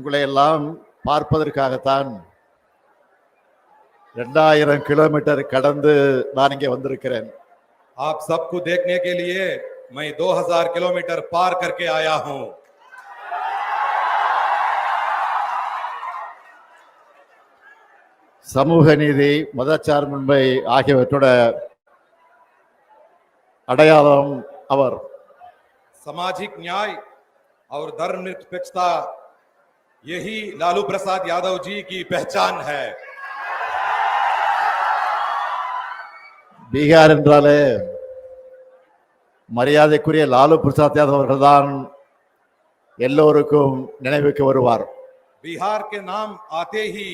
உங்களை எல்லாம் பார்ப்பதற்காகத்தான் ரெண்டாயிரம் கிலோமீட்டர் கடந்து நான் இங்கே வந்திருக்கிறேன் आप सबको देखने के लिए मैं 2000 किलोमीटर पार करके आया हूं சமூக நீதி மதச்சார்பின்மை ஆகியவற்றோட அடையாளம் அவர் सामाजिक न्याय और धर्मनिरपेक्षता यही लालू प्रसाद यादव जी की पहचान है பீகார் என்றாலே மரியாதைக்குரிய லாலு பிரசாத் யாதவ் அவர்கள்தான் எல்லோருக்கும் நினைவுக்கு வருவார் बिहार के नाम आते ही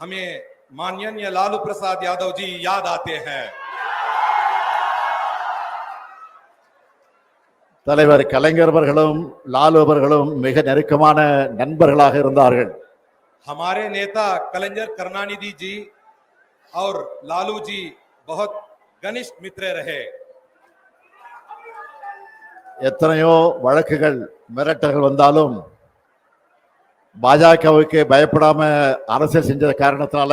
हमें माननीय लालू प्रसाद यादव जी याद आते हैं தலைவர் கலைஞர் அவர்களும் லாலு அவர்களும் மிக நெருக்கமான நண்பர்களாக இருந்தார்கள் हमारे नेता कलंजर करुणानिधि जी और लालू जी बहुत घनिष्ठ मित्र रहे எத்தனையோ வழக்குகள் மிரட்டல்கள் வந்தாலும் பாஜகவுக்கு பயப்படாம அரசியல் செஞ்ச காரணத்தினால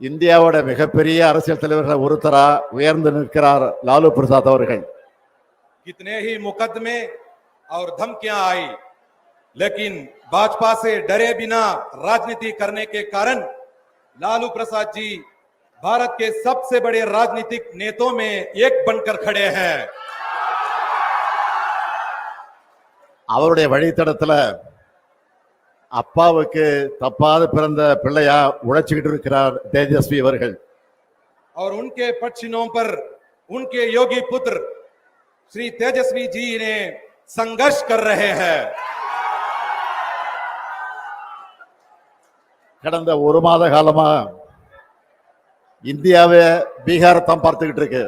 இந்தியாவோட மிகப்பெரிய அரசியல் தலைவர்கள் ஒருத்தரா உயர்ந்து நிற்கிறார் லாலு பிரசாத் அவர்கள் कितने ही मुकदमे और धमकियां आई लेकिन भाजपा से डरे बिना राजनीति करने के कारण लालू प्रसाद जी भारत के सबसे बड़े राजनीतिक नेताओं में एक बनकर खड़े हैं அவருடைய வழித்தடத்துல அப்பாவுக்கு தப்பாது பிறந்த பிள்ளையா உழைச்சுக்கிட்டு இருக்கிறார் தேஜஸ்வி அவர்கள் और उनके पक्षिणों पर उनके योगी पुत्र श्री तेजस्वी जी ने संघर्ष कर रहे हैं கடந்த ஒரு மாத காலமா இந்தியாவை பீகார் தான் பார்த்துக்கிட்டு இருக்கு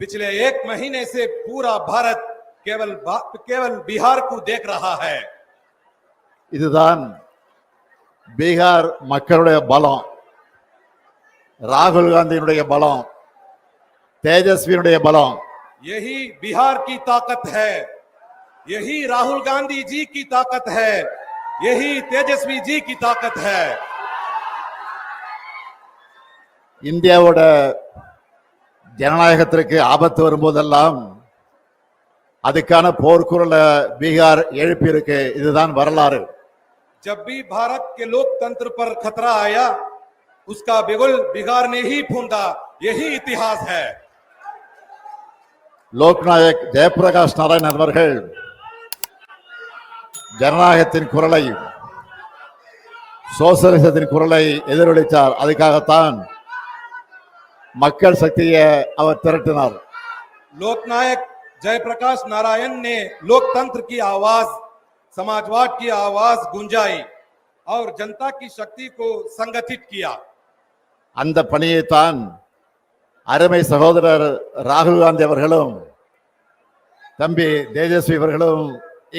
पिछले एक महीने से पूरा भारत केवल बा- केवल बिहार को देख रहा है இதுதான் பீகார் மக்களுடைய பலம் ராகுல் காந்தியினுடைய பலம் தேஜஸ்வியினுடைய பலம் यही बिहार की ताकत है यही राहुल गांधी जी की ताकत है यही तेजस्वी जी की ताकत है இந்தியாவோட ஜனநாயகத்திற்கு ஆபத்து வரும்போதெல்லாம் அதுக்கான போர்க்குரலை பீகார் எழுப்பி இருக்கு இதுதான் வரலாறு जब भी भारत के लोकतंत्र पर खतरा आया उसका बिगुल बिहार ने ही फूंदा यही इतिहास है லோக்நாயக் ஜெயபிரகாஷ் நாராயணன் அவர்கள் ஜனநாயகத்தின் குரலை சோசலிசத்தின் குரலை எதிரொலித்தார் அதுக்காகத்தான் மக்கள் சக்தியை அவர் திரட்டினார் लोकनायक जयप्रकाश नारायण ने लोकतंत्र की आवाज समाजवाद की आवाज गुंजाई और जनता की शक्ति को संगठित किया அந்த பணியைத்தான் அருமை சகோதரர் ராகுல் காந்தி அவர்களும் தம்பி தேஜஸ்வி அவர்களும்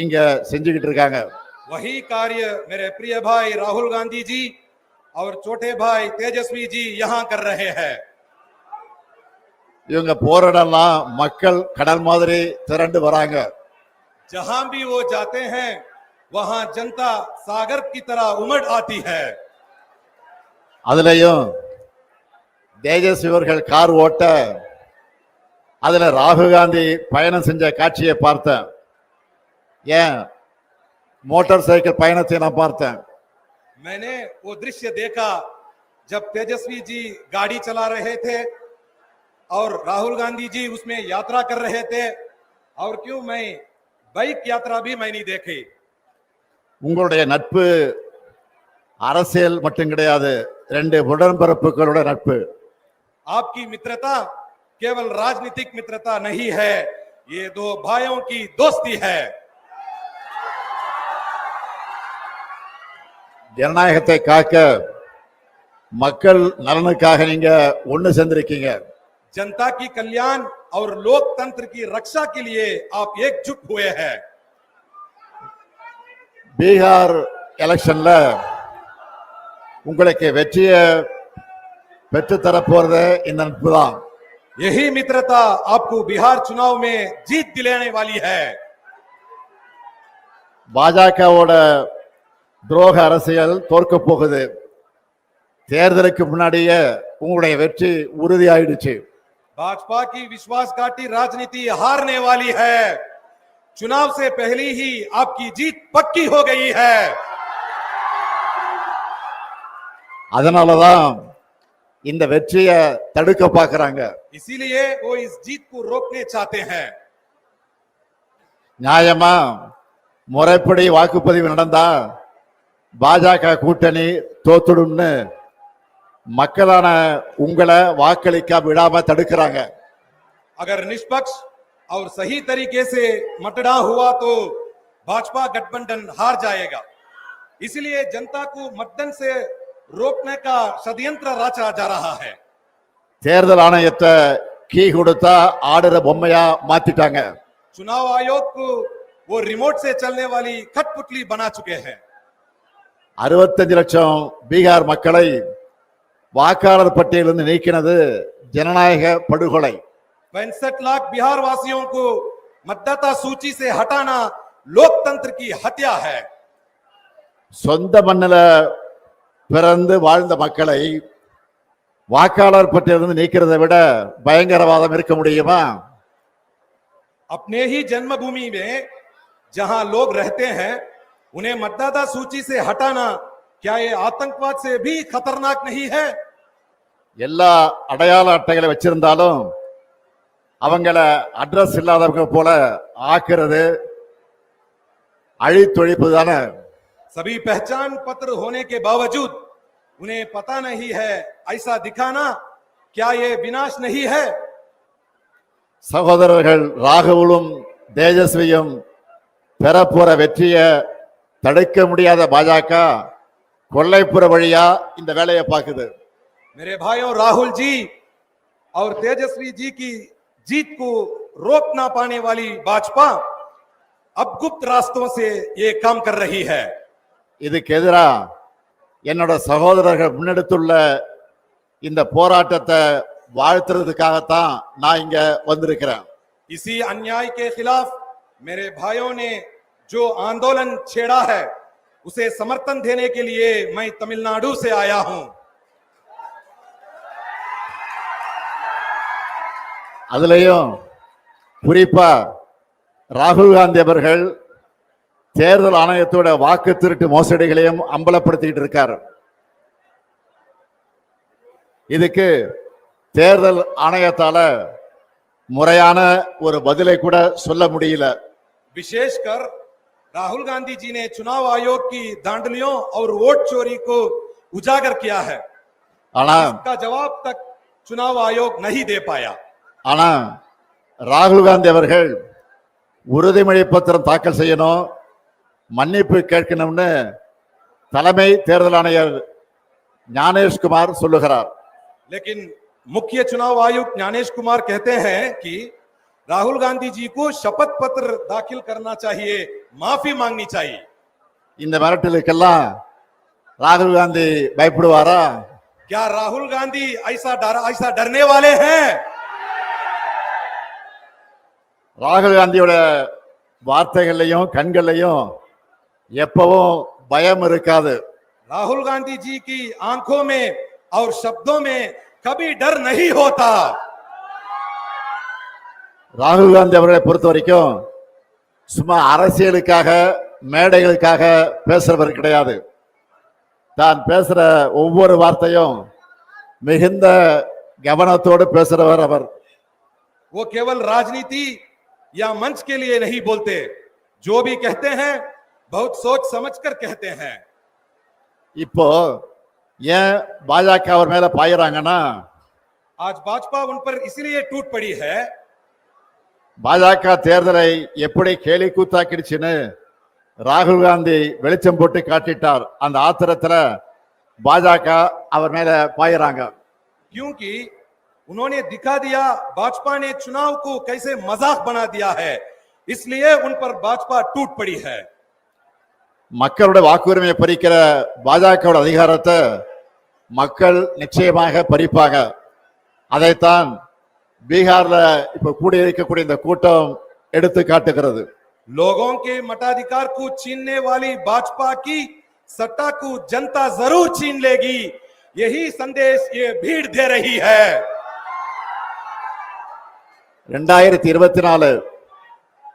இங்க செஞ்சுக்கிட்டு இருக்காங்க वही कार्य मेरे प्रिय भाई राहुल गांधी जी और छोटे भाई तेजस्वी जी यहाँ कर रहे हैं இவங்க போற இடம்லாம் மக்கள் கடல் மாதிரி திரண்டு வராங்க जहां भी वो जाते हैं वहां जनता सागर की तरह उमड़ आती है அதுலயும் தேஜஸ்வி அவர்கள் கார் ஓட்ட அதுல ராகுல் காந்தி பயணம் செஞ்ச காட்சியை பார்த்தேன் ஏன் மோட்டார் சைக்கிள் பயணத்தை நான் பார்த்தேன் मैंने वो दृश्य देखा जब तेजस्वी जी गाड़ी चला रहे थे और राहुल गांधी जी उसमें यात्रा कर रहे थे और क्यों मैं बाइक यात्रा भी मैं नहीं देखी உங்களுடைய நட்பு அரசியல் மட்டும் கிடையாது ரெண்டு உடன்பிறப்புகளோட நட்பு आपकी मित्रता केवल राजनीतिक मित्रता नहीं है ये दो भाइयों की दोस्ती है ஜனநாயகத்தை காக்க மக்கள் நலனுக்காக நீங்க ஒண்ணு சேர்ந்திருக்கீங்க जनता की कल्याण और लोकतंत्र की रक्षा के लिए आप एकजुट हुए हैं பீகார் எலெக்ஷன்ல உங்களுக்கு வெற்றியை பெற்று தரப்போறது இந்த நட்பு தான் यही मित्रता आपको बिहार चुनाव में जीत दिलाने वाली है பாஜகவோட துரோக அரசியல் தோற்க போகுது தேர்தலுக்கு முன்னாடியே உங்களுடைய வெற்றி உறுதியாயிடுச்சு भाजपा की विश्वासघाती राजनीति हारने वाली है चुनाव से पहले ही आपकी जीत पक्की हो गई है அதனாலதான் இந்த வெற்றியை தடுக்க பார்க்கறாங்க इसीलिए वो इस जीत को रोकने चाहते हैं நியாயமா முறைப்படி வாக்குப்பதிவு நடந்தா பாஜக கூட்டணி தோத்துடும்னு மக்களான உங்களை வாக்களிக்க விடாம தடுக்கிறாங்க अगर निष्पक्ष और सही तरीके से मतदान हुआ तो भाजपा गठबंधन हार जाएगा इसलिए जनता को मतदान से रोकने का षड्यंत्र रचा जा रहा है தேர்தல் ஆணையத்தை கீ கொடுத்தா ஆடுற பொம்மையா மாத்திட்டாங்க चुनाव आयोग को वो रिमोट से चलने वाली कठपुतली बना चुके हैं அறுபத்தஞ்சு லட்சம் பீகார் மக்களை வாக்காளர் பட்டியலிருந்து நீக்கினது ஜனநாயக படுகொலை पैंसठ लाख बिहार वासियों को मतदाता सूची से हटाना लोकतंत्र की हत्या है சொந்த மண்ணில் பிறந்து வாழ்ந்த மக்களை வாக்காளர் பட்டியலிருந்து நீக்கிறதை விட பயங்கரவாதம் இருக்க முடியுமா अपने ही जन्मभूमि में जहां लोग रहते हैं उन्हें मतदाता सूची से हटाना क्या ये आतंकवाद से भी खतरनाक नहीं है எல்லா அடையாள அட்டைகளை வச்சிருந்தாலும் அவங்கள அட்ரஸ் இல்லாதவங்க போல ஆக்குறது அழித்தொழிப்பு தானே सभी पहचान पत्र होने के बावजूद उन्हें पता नहीं है ऐसा दिखाना क्या ये विनाश नहीं है சகோதரர்கள் ராகுலும் தேஜஸ்வியும் பெறப்போற வெற்றியை தடுக்க முடியாத பாஜக கொல்லைப்புற வழியா இந்த வேலையை பார்க்குது मेरे भाइयों राहुल जी और तेजस्वी जी की जीत को रोक ना पाने वाली भाजपा अब गुप्त रास्तों से ये काम कर रही है இதுக்கு எதிரா என்னோட சகோதரர்கள் முன்னெடுத்துள்ள இந்த போராட்டத்தை வாழ்த்துறதுக்காகத்தான் நான் இங்க வந்திருக்கிறேன் इसी अन्याय के खिलाफ मेरे भाइयों ने जो आंदोलन छेड़ा है उसे समर्थन देने के लिए मैं तमिलनाडु से आया हूं அதுலயும் குறிப்பா ராகுல் காந்தி அவர்கள் தேர்தல் ஆணையத்தோட வாக்கு திருட்டு மோசடிகளையும் அம்பலப்படுத்திக்கிட்டு இருக்காரு இதுக்கு தேர்தல் ஆணையத்தால முறையான ஒரு பதிலை கூட சொல்ல முடியல विशेषकर राहुल गांधी जी ने चुनाव आयोग की दांडलियों और वोट चोरी को उजागर किया है ஆனா इसका जवाब तक चुनाव आयोग नहीं दे पाया ஆனா ராகுல் காந்தி அவர்கள் உறுதிமொழி பத்திரம் தாக்கல் செய்யணும் மன்னிப்பு கேட்கணும்னு தலைமை தேர்தல் ஆணையர் ஞானேஷ்குமார் சொல்லுகிறார் लेकिन मुख्य चुनाव आयुक्त ज्ञानेश कुमार कहते हैं कि राहुल गांधी जी को शपथ पत्र दाखिल करना चाहिए माफी मांगनी चाहिए இந்த மிரட்டலுக்கெல்லாம் ராகுல் காந்தி பயப்படுவாரா क्या राहुल गांधी ऐसा डर ऐसा डरने वाले हैं ராகுல் காந்தியோட வார்த்தைகள்லையும் கண்கள்லையும் எப்பவும் பயம் இருக்காது राहुल गांधी जी की आंखों में और शब्दों में कभी डर नहीं होता ராகுல் காந்தி அவர்களை பொறுத்த வரைக்கும் சும்மா அரசியலுக்காக மேடைகளுக்காக பேசுறவர் கிடையாது தான் பேசுற ஒவ்வொரு வார்த்தையும் மிகுந்த கவனத்தோடு பேசுறவர் அவர் वो केवल राजनीति या मंच के लिए नहीं बोलते जो भी कहते हैं बहुत सोच समझकर कहते हैं இப்போ ஏன் பாஜக அவர் மேல பாயிறாங்கன்னா आज भाजपा उन पर इसलिए टूट पड़ी है பாஜக தேர்தலை எப்படி கேலி கூத்தாக்கிடுச்சுன்னு ராகுல் காந்தி வெளிச்சம் போட்டு காட்டிட்டார் அந்த ஆத்திரத்துல பாஜக அவர் மேல பாயிறாங்க क्योंकि उन्होंने दिखा दिया भाजपा ने चुनाव को कैसे मजाक बना दिया है इसलिए उन पर भाजपा टूट पड़ी है மக்களுடைய வாக்குரிமையை பறிக்கிற பாஜகவோட அதிகாரத்தை மக்கள் நிச்சயமாக பறிப்பாங்க அதைத்தான் பீகார்ல இப்ப கூடி இருக்கக்கூடிய இந்த கூட்டம் எடுத்து காட்டுகிறது लोगों के मताधिकार को छीनने वाली भाजपा की सत्ता को जनता जरूर छीन लेगी यही संदेश ये भीड़ दे रही है ரெண்டாயிரத்தி இருபத்தி நாலு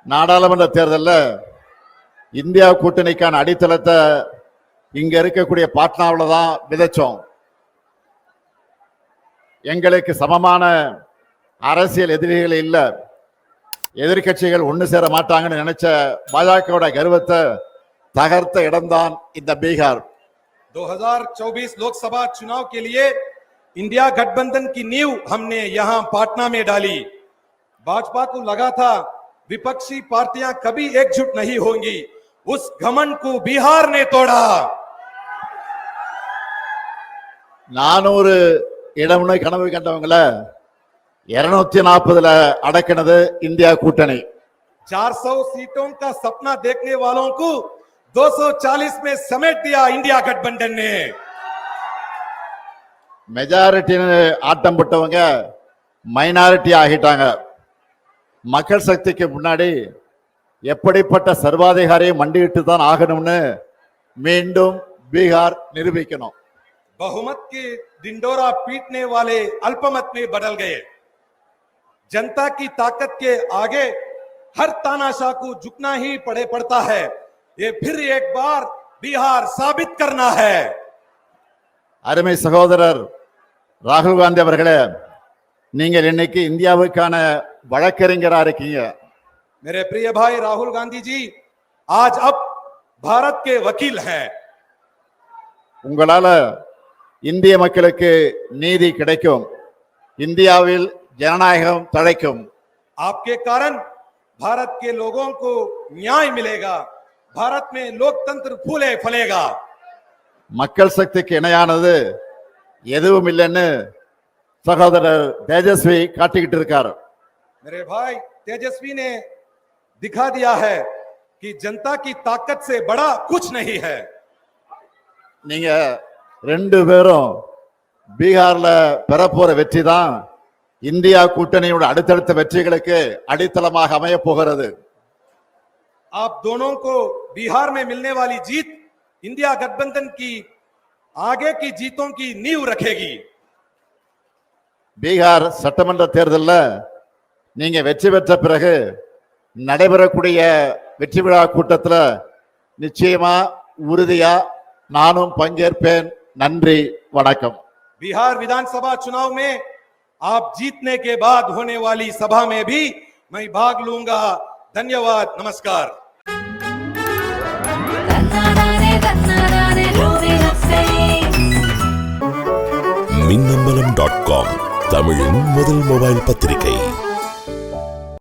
நாடாளுமன்ற தேர்தல்ல இந்தியா கூட்டணிக்கான அடித்தளத்தை இங்க இருக்கக்கூடிய பாட்னாவில் தான் விதைச்சோம் எங்களுக்கு சமமான அரசியல் எதிரிகள் இல்ல எதிர்க்கட்சிகள் ஒண்ணு சேர மாட்டாங்கன்னு நினைச்ச பாஜகவோட கர்வத்தை தகர்த்த இடம்தான் இந்த பீகார் 2024 लोकसभा चुनाव के लिए इंडिया गठबंधन की नींव हमने यहां पाटना में डाली भाजपा को लगा था विपक्षी पार्टियां कभी एकजुट नहीं होंगी उस घमंड को बिहार ने तोड़ा நானூறு இடம்னு கனவு கண்டவங்கள இருநூத்தி நாற்பதுல அடக்கினது இந்தியா கூட்டணி 400 सीटों का सपना देखने वालों को 240 में समेट दिया इंडिया गठबंधन ने மெஜாரிட்டின்னு ஆட்டம் போட்டவங்க மைனாரிட்டி ஆகிட்டாங்க மக்கள் சக்திக்கு முன்னாடி எப்படிப்பட்ட சர்வாதிகாரியை மண்டியிட்டு தான் ஆகணும்னு மீண்டும் பீகார் நிரூபிக்கணும் बहुमत के डिंडोरा पीटने वाले अल्पमत में बदल गए जनता की ताकत के आगे हर तानाशाह को झुकना ही पड़े पड़ता है ये फिर एक बार बिहार साबित करना है அருமை சகோதரர் ராகுல் காந்தி அவர்களே நீங்கள் இன்னைக்கு இந்தியாவுக்கான வழக்கறிஞரா இருக்கீங்க मेरे प्रिय भाई राहुल गांधी जी आज अब भारत के वकील हैं உங்களால இந்திய மக்களுக்கு நீதி கிடைக்கும் இந்தியாவில் ஜனநாயகம் தழைக்கும் आपके कारण भारत के लोगों को न्याय मिलेगा भारत में लोकतंत्र फूले फलेगा மக்கள் சக்திக்கு இணையானது எதுவும் இல்லைன்னு சகோதரர் தேஜஸ்வி காட்டிக்கிட்டு இருக்காரு मेरे भाई तेजस्वी ने दिखा दिया है कि जनता की ताकत से बड़ा कुछ नहीं है நீங்க ரெண்டு பேரும் பீகார்ல பெறப்போற வெற்றி தான் இந்தியா கூட்டணியோட அடுத்தடுத்த வெற்றிகளுக்கு அடித்தளமாக அமைய போகிறது आप दोनों को बिहार में मिलने वाली जीत इंडिया गठबंधन की आगे की जीतों की नींव रखेगी பீகார் சட்டமன்ற தேர்தல்ல நீங்க வெற்றி பெற்ற பிறகு நடைபெறக்கூடிய வெற்றி விழா கூட்டத்துல நிச்சயமா உறுதியா நானும் பங்கேற்பேன் நன்றி வணக்கம் बिहार विधानसभा चुनाव में आप जीतने के बाद होने वाली सभा में भी मैं भाग लूंगा धन्यवाद नमस्कार தன்னானே தன்னானே ரூபினத்தை மின்னம்பலம் டாட் காம் தமிழின் முதல் மொபைல் பத்திரிகை